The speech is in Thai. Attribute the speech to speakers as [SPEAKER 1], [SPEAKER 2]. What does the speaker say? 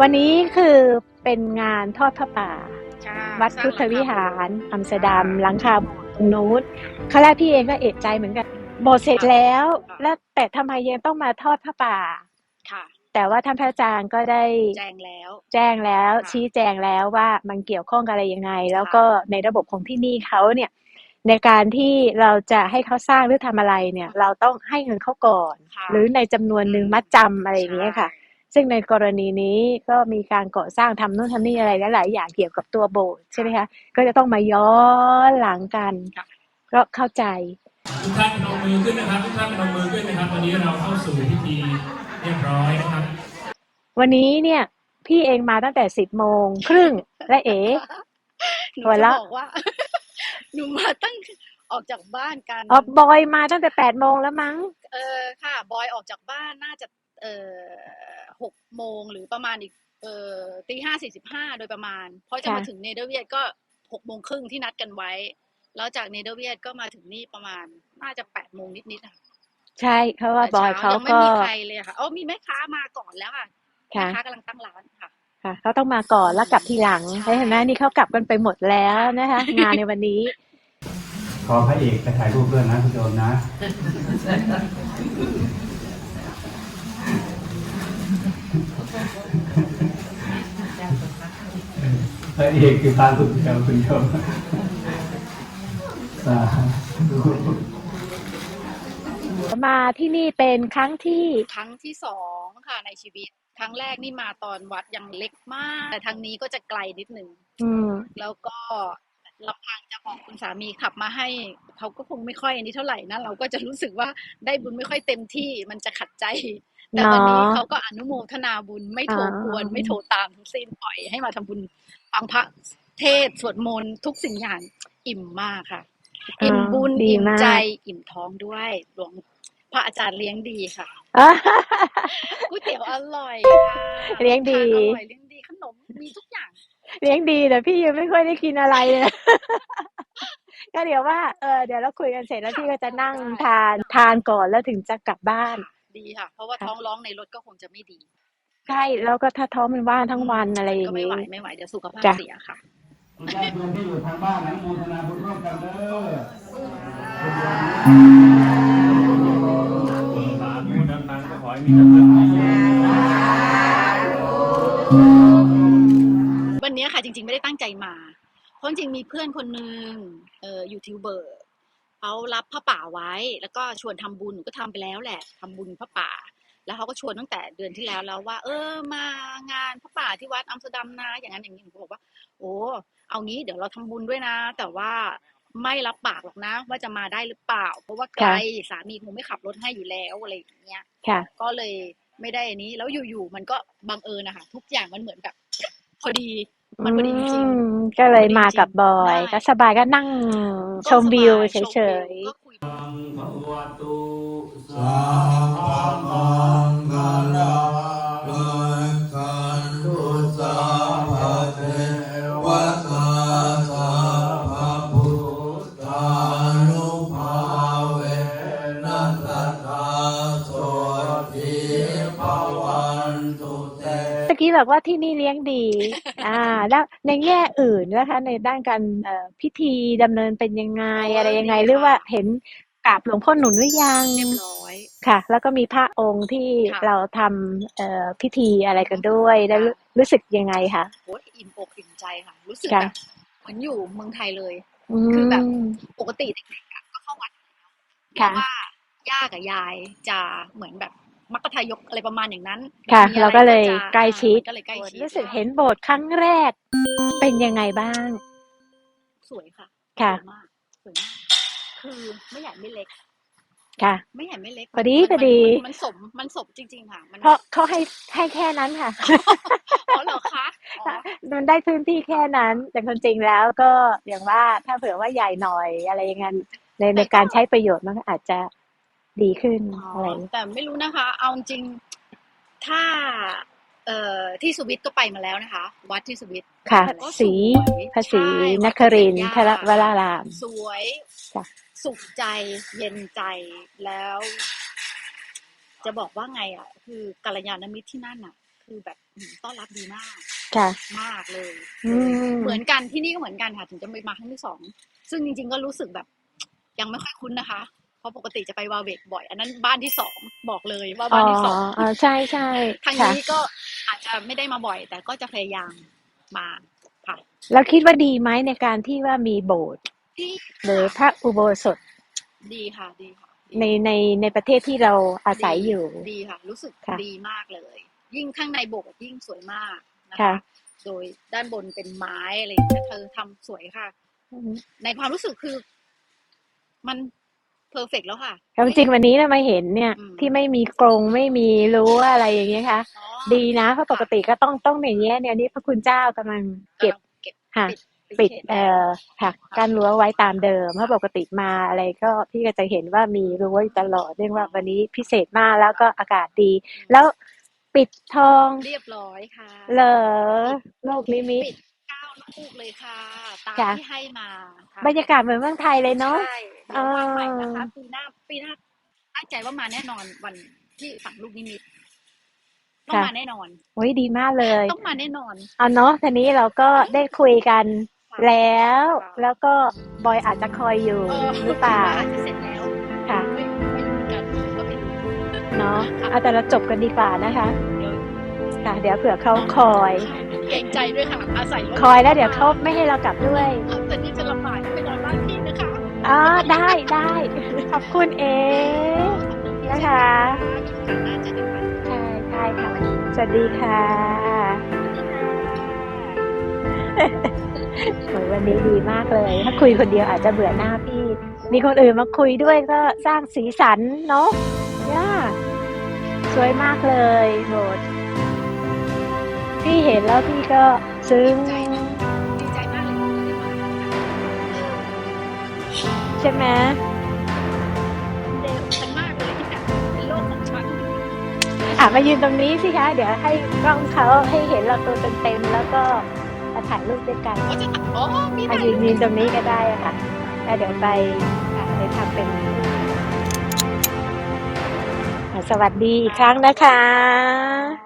[SPEAKER 1] วันนี้คือเป็นงานทอดพระป่า
[SPEAKER 2] ใช่
[SPEAKER 1] วัดพุทธวิหารอัมสเตอร์ดัมหลังคาโบสถ์ตรงนู้นครั้งแรกพี่เองก็เอะใจเหมือนกันโบสถ์เสร็จแล้ว แล้วแต่ทำไมยังต้องมาทอดพระป่า
[SPEAKER 2] ค่ะ
[SPEAKER 1] แต่ว่าท่านพระอาจารย์ก็ได้
[SPEAKER 2] แจ้งแล้ว
[SPEAKER 1] แจ้งแล้ว
[SPEAKER 2] ค่ะ
[SPEAKER 1] ชี้แจงแล้วว่ามันเกี่ยวข้องกับอะไรยังไง แล้วก็ในระบบของที่นี่เขาเนี่ย ในการที่เราจะให้เขาสร้างหรือทำอะไรเนี่ย เราต้องให้เงินเขาก่อน
[SPEAKER 2] ค่ะ
[SPEAKER 1] หรือในจำนวนหนึ่งมัดจำอะไรอย่างเงี้ยค่ะ ซึ่งในกรณีนี้ก็มีการก่อสร้างทำนู่นทำนี่อะไรหลายๆอย่างเกี่ยวกับตัวโบสถ์ใช่ไหมคะก็จะต้องมาย้อนหลังกัน
[SPEAKER 2] ค่ะ
[SPEAKER 1] ก็เข้าใจ
[SPEAKER 3] ทุกท่านพนมมือขึ้นนะครับทุกท่านพนมมือขึ้นนะครับวันนี้เราเข้าสู่พิธีเรียบร้อยนะครับ
[SPEAKER 1] วันนี้เนี่ยพี่เองมาตั้งแต่สิบโมงครึ่งและเอ๋
[SPEAKER 2] หนู
[SPEAKER 1] หัว
[SPEAKER 2] จะ
[SPEAKER 1] เราะ
[SPEAKER 2] บอกว่า หนูมาตั้งออกจากบ้านกัน
[SPEAKER 1] อ๋อบอยมาตั้งแต่แปดโมงแล้วมั้ง
[SPEAKER 2] เออค่ะ บอยออกจากบ้านน่าจะ เออหกโมงหรือประมาณอีกเออตีห้าสี่สิบห้าโดยประมาณ เพราะจะ
[SPEAKER 1] ค่ะ
[SPEAKER 2] มาถึงเนเธอร์เวียดก็หกโมงครึ่งที่นัดกันไว้ แล้วจากเนเธอร์เวียดก็มาถึงนี่ประมาณน่าจะแปดโมงนิดๆค่ะ
[SPEAKER 1] ใช่เพราะว่าบ
[SPEAKER 2] แต่
[SPEAKER 1] อย
[SPEAKER 2] เช้า
[SPEAKER 1] เขา
[SPEAKER 2] ยังไม่
[SPEAKER 1] ก็
[SPEAKER 2] มีใครเลยค่ะอ๋อมีแม่ค้ามาก่อนแล้วค่ะแม่
[SPEAKER 1] ค่ะ
[SPEAKER 2] ค้ากำลังตั้งร้านค่ะ
[SPEAKER 1] ค่ะเขาต้องมาก่อนแล้วกลับทีหลัง
[SPEAKER 2] ใช่
[SPEAKER 1] เห็นไหมนี่เขากลับกันไปหมดแล้วนะคะงานในวันนี้
[SPEAKER 4] ขอพระเอกไปถ่ายรูปด้วยนะคุณโยมนะ พระเอกคือตาสุดเดียวคุณโยมสาธุ
[SPEAKER 1] มาที่นี่เป็นครั้งที่
[SPEAKER 2] ครั้งที่สองค่ะในชีวิต ครั้งแรกนี่มาตอนวัดยังเล็กมาก แต่ทางนี้ก็จะไกลนิดหนึ่ง
[SPEAKER 1] อืม
[SPEAKER 2] แล้วก็ลำพังจะบอกคุณสามีขับมาให้เขาก็คงไม่ค่อยอันนี้เท่าไหร่นะเราก็จะรู้สึกว่าได้บุญไม่ค่อยเต็มที่มันจะขัดใจ แต่วันนี้
[SPEAKER 1] เนาะ
[SPEAKER 2] เขาก็อนุโมทนาบุญไม่โทร
[SPEAKER 1] อ่าก
[SPEAKER 2] วนไม่โทรตามทั้งสิ้นปล่อยให้มาทำบุญฟังพระเทศน์สวดมนต์ทุกสิ่งอย่างอิ่มมากค่ะ อิ่มบุญ
[SPEAKER 1] ดี
[SPEAKER 2] อิ่ม
[SPEAKER 1] มาก
[SPEAKER 2] ใจอิ่มท้องด้วยหลวงพระอาจารย์เลี้ยงดีค่ะ
[SPEAKER 1] อะ
[SPEAKER 2] ก๋วยเตี๋ยวอร่อยค่ะ
[SPEAKER 1] เลี้ยงดี
[SPEAKER 2] ทานอร่อยเลี้ยงดีขนมมีทุกอย่าง
[SPEAKER 1] เลี้ยงดีแต่พี่ยังไม่ค่อยได้กินอะไรเลยก็เดี๋ยวว่าเออเดี๋ยวเราคุยกันเสร็จแล้วพี่ก็จะนั่งทานทานก่อนแล้วถึงจะกลับบ้าน
[SPEAKER 2] ดีค่ะ เพราะว่า
[SPEAKER 1] ค่ะ
[SPEAKER 2] ท้องร้องในรถก็คงจะไม่ดี
[SPEAKER 1] ใช่แล้วก็ถ้าท้องมันว่างทั้งวันอะไรอ
[SPEAKER 2] ก็
[SPEAKER 1] ย่าง
[SPEAKER 2] ไม่
[SPEAKER 1] นี้
[SPEAKER 2] ไหวไม่ไหวเดี๋ยวสุขภาพ
[SPEAKER 1] จ้ะ
[SPEAKER 2] เสียค่ะ
[SPEAKER 4] คุณญาติโยมที่อยู่ทางบ้านนะโมทนาบุญร่วมกันเด้อ
[SPEAKER 3] สาธุนั้นๆก็ขอให้มีแต่เรื่องดี
[SPEAKER 2] วันนี้ค่ะจริง ๆ ไม่ได้ตั้งใจมา เพราะจริงๆมีเพื่อนคนหนึ่งเออยูทูบเบอร์ เขารับผ้าป่าไว้ แล้วก็ชวนทำบุญหนูก็ทำไปแล้วแหละทำบุญผ้าป่า แล้วเขาก็ชวนตั้งแต่เดือนที่แล้วแล้วว่า เออมางานผ้าป่าที่วัดอัมสเตอร์ดัมนะอย่างนั้นอย่างนี้หนูก็บอกว่า โอ้เอางี้เดี๋ยวเราทำบุญด้วยนะ แต่ว่าไม่รับปากหรอกนะ ว่าจะมาได้หรือเปล่า เพราะว่าไกลสามีคงไม่ขับรถให้อยู่แล้วอะไรอย่างเงี้ย
[SPEAKER 1] ค่ะ
[SPEAKER 2] ก็เลยไม่ได้อันนี้แล้วอยู่ๆมันก็บังเอิญนะคะทุกอย่างมันเหมือนแบบพอดี มันพอดีจริง
[SPEAKER 1] อืมก็เลยมากับบอย
[SPEAKER 2] ได้
[SPEAKER 1] ก็สบายก็นั่ง
[SPEAKER 2] ๆ
[SPEAKER 1] ชมวิว
[SPEAKER 2] ก็
[SPEAKER 1] เฉ
[SPEAKER 2] สบาชม
[SPEAKER 1] ย
[SPEAKER 2] วิวก็คุย
[SPEAKER 4] ตั
[SPEAKER 1] ๆตะกี้บอกว่าที่นี่เลี้ยงดี อ่า แล้วในแง่อื่นนะคะ ในด้านการเอ่อพิธีดำเนินเป็นยังไง
[SPEAKER 2] โอ้ย
[SPEAKER 1] อะไรยังไง
[SPEAKER 2] ดีค่ะ
[SPEAKER 1] หรือว่าเห็นกราบหลวงพ่อหนุนหรือยัง
[SPEAKER 2] เรียบร้อย
[SPEAKER 1] ค่ะ แล้วก็มีพระองค์ที่
[SPEAKER 2] ค่ะ
[SPEAKER 1] เราทำเอ่อพิธีอะไรกันด้วยแล้วรู้รู้สึกยังไงคะ
[SPEAKER 2] โอ้ยอิ่มอกอิ่มใจค่ะ รู้สึก
[SPEAKER 1] ค่ะ
[SPEAKER 2] แบบเหมือนอยู่เมืองไทยเลย
[SPEAKER 1] อื
[SPEAKER 2] คือแบบ
[SPEAKER 1] ม
[SPEAKER 2] ปกติเด็กๆอะก็เข้าวัดอยู่แล้ว
[SPEAKER 1] ค่ะ
[SPEAKER 2] แต่ว่าย่ากับยายจะเหมือนแบบ มัคคทายกอะไรประมาณอย่างนั้น
[SPEAKER 1] ค่ะ
[SPEAKER 2] มีอะไร
[SPEAKER 1] เราก็เลย
[SPEAKER 2] จะ
[SPEAKER 1] ใกล้ชิด
[SPEAKER 2] ก็เลยใกล้ชิด
[SPEAKER 1] รู้สึกเห็นโบสถ์ครั้งแรก เป็นยังไงบ้าง
[SPEAKER 2] สวยค่ะ
[SPEAKER 1] ค่ะ
[SPEAKER 2] สวยมากสวยมากคือไม่ใหญ่ไม่เล็ก
[SPEAKER 1] ค่ะ
[SPEAKER 2] ไม่ใหญ่ไม่เล็ก
[SPEAKER 1] พอดี
[SPEAKER 2] มัน
[SPEAKER 1] พอดี
[SPEAKER 2] มันมันสมมันสมจริง ๆ ค่ะ มัน
[SPEAKER 1] เพราะเขาให้ให้แค่นั้นค่ะ
[SPEAKER 2] อ๋อเหรอคะอ๋อ
[SPEAKER 1] มันได้พื้นที่แค่นั้น แต่ความจริงแล้วก็อย่างว่าถ้าเผื่อว่าใหญ่หน่อยอะไรอย่างนั้นในในการใช้ประโยชน์มันก็อาจจะ ดีขึ้น
[SPEAKER 2] อ๋อ
[SPEAKER 1] อะไรอย่างเงี้ย
[SPEAKER 2] แต่ไม่รู้นะคะ เอาจริงถ้า เอ่อที่สวิตก็ไปมาแล้วนะคะ วัดที่สวิต
[SPEAKER 1] ค่ะ
[SPEAKER 2] ก็ส
[SPEAKER 1] สี
[SPEAKER 2] วย
[SPEAKER 1] ภาษี
[SPEAKER 2] ใช่
[SPEAKER 1] นครินท
[SPEAKER 2] วั
[SPEAKER 1] ร์
[SPEAKER 2] ด
[SPEAKER 1] ทรวราราม
[SPEAKER 2] สวย
[SPEAKER 1] จ้ะ
[SPEAKER 2] สุขใจเย็นใจแล้ว จะบอกว่าไงอะ คือกัลยาณมิตรที่นั่นอะ คือแบบอืมต้อนรับดีมาก
[SPEAKER 1] ค่ะ
[SPEAKER 2] มากเลย
[SPEAKER 1] อืม
[SPEAKER 2] เหมือนกันที่นี่ก็เหมือนกันค่ะ ถึงจะไปมาครั้งที่สอง ซึ่งจริง ๆ ก็รู้สึกแบบ ยังไม่ค่อยคุ้นนะคะเพ ราะปกติจะไปวาเวกบ่อย อันนั้นบ้านที่สองบอกเลยว่า
[SPEAKER 1] อ๋
[SPEAKER 2] บ้า
[SPEAKER 1] อน
[SPEAKER 2] ที่สอง
[SPEAKER 1] อ๋อใช่ใช่
[SPEAKER 2] ครั้ง
[SPEAKER 1] ค่ะ
[SPEAKER 2] นี้ก็อาจจะไม่ได้มาบ่อย แต่ก็จะพยายามมาค่ะ
[SPEAKER 1] แล้วคิดว่าดีไหมในการที่ว่ามีโบสถ์
[SPEAKER 2] ที่
[SPEAKER 1] หรือพระอุโบสถ
[SPEAKER 2] ดีค่ะดีค่ะดี
[SPEAKER 1] ในในในประเทศที่เราอาศัยอยู่
[SPEAKER 2] ดีค่ะ รู้สึก
[SPEAKER 1] ค่ะ
[SPEAKER 2] ดีมากเลย ยิ่งข้างในโบสถ์ยิ่งสวยมากนะ
[SPEAKER 1] ค่ะ
[SPEAKER 2] คะโดยด้านบนเป็นไม้อะไรอย่างเงี้ยเธอทำสวยค่ะ ในความรู้สึกคือ มัน เพอร์เฟกแล้วค่ะ
[SPEAKER 1] แต่จริงๆวันนี้เรามาเห็นเนี่ย
[SPEAKER 2] อืม
[SPEAKER 1] ที่ไม่มีกรงไม่มีรั้วอะไรอย่างเงี้ยค่ะ
[SPEAKER 2] อ๋อ
[SPEAKER 1] ดีนะเพราะปกติก็ต้องต้องอย่างเงี้ยเนี่ยนี่พระคุณเจ้ากำลังเก็บ
[SPEAKER 2] เก็บ
[SPEAKER 1] ค่ะ
[SPEAKER 2] ปิ
[SPEAKER 1] ปิ
[SPEAKER 2] ด
[SPEAKER 1] ด
[SPEAKER 2] เขต
[SPEAKER 1] เอ่อค่ะกั้นรั้วไว้ตามเดิมเพราะปกติมาอะไรก็พี่ก็จะเห็นว่ามีรั้วอยู่ตลอดเรียกว่าวันนี้พิเศษมากแล้วก็อากาศดี แล้วปิดทอง
[SPEAKER 2] เรียบร้อยค่ะ
[SPEAKER 1] เหรอโลกนิมิต
[SPEAKER 2] ปิดเก้าลูกเลยค่ะตาม
[SPEAKER 1] ค่ะ
[SPEAKER 2] ที่ให้มาค่ะ
[SPEAKER 1] บรรยากาศเหมือนเมืองไทยเลยเนาะ
[SPEAKER 2] ใช่ เดี๋ยววางใหม่นะคะ
[SPEAKER 1] อ่า
[SPEAKER 2] ปีหน้าปีหน้าตั้งใจว่ามาแน่นอนวันที่ฝังลูกนิมิตต้องมาแน่นอน
[SPEAKER 1] โอ้ยดีมากเลย
[SPEAKER 2] ต้องมาแน่นอน
[SPEAKER 1] เอาเนาะทีนี้เราก็ได้คุยกัน
[SPEAKER 2] ค่ะ
[SPEAKER 1] แล้ว
[SPEAKER 2] ค่ะ
[SPEAKER 1] แล้วก็บอยอาจจะคอยอยู่
[SPEAKER 2] เออ
[SPEAKER 1] หรือเปล่า
[SPEAKER 2] อาจจะเสร็จแล้ว
[SPEAKER 1] ค่ะ
[SPEAKER 2] ไม่ไม่รู้เหมือนกันก็ไม่รู้
[SPEAKER 1] เนาะเอาแต่เราจบกันดีกว่านะคะ
[SPEAKER 2] เดี๋ยว
[SPEAKER 1] ค่ะเดี๋ยวเผื่อเขาคอย
[SPEAKER 2] เกรงใจด้วยค่ะอาศัยรถ
[SPEAKER 1] คอยแล้วเดี๋ยวเขาไม่ให้เรากลับด้วย
[SPEAKER 2] อ๋
[SPEAKER 1] อได้ได้ ขอบคุณเองนะคะใช่ใช่ค่ะสวัสดีค่ะโอ้ยวันนี้ดีมากเลย ถ้าคุยคนเดียวอาจจะเบื่อหน้าพี่ มีคนอื่นมาคุยด้วยก็สร้างสีสันเนาะย่าสวยมากเลยโบสพี่เห็นแล้วพี่ก็ซึ้ง ใช่ไหม
[SPEAKER 2] เร็วฉันมากเลยที่แบบเป็นโลกของฉัน
[SPEAKER 1] อะมายืนตรงนี้สิคะ เดี๋ยวให้กล้องเขาให้เห็นเราตัวเต็มๆแล้วก็มาถ่ายรูปด้วยกัน
[SPEAKER 2] ก็จะอ๋อมี
[SPEAKER 1] อะ
[SPEAKER 2] ไหน
[SPEAKER 1] ยืนยืนตรงนี้ก็ได้อะค่ะแล้วเดี๋ยวไปอะไปทำเป็นอะสวัสดีอีกครั้งนะคะ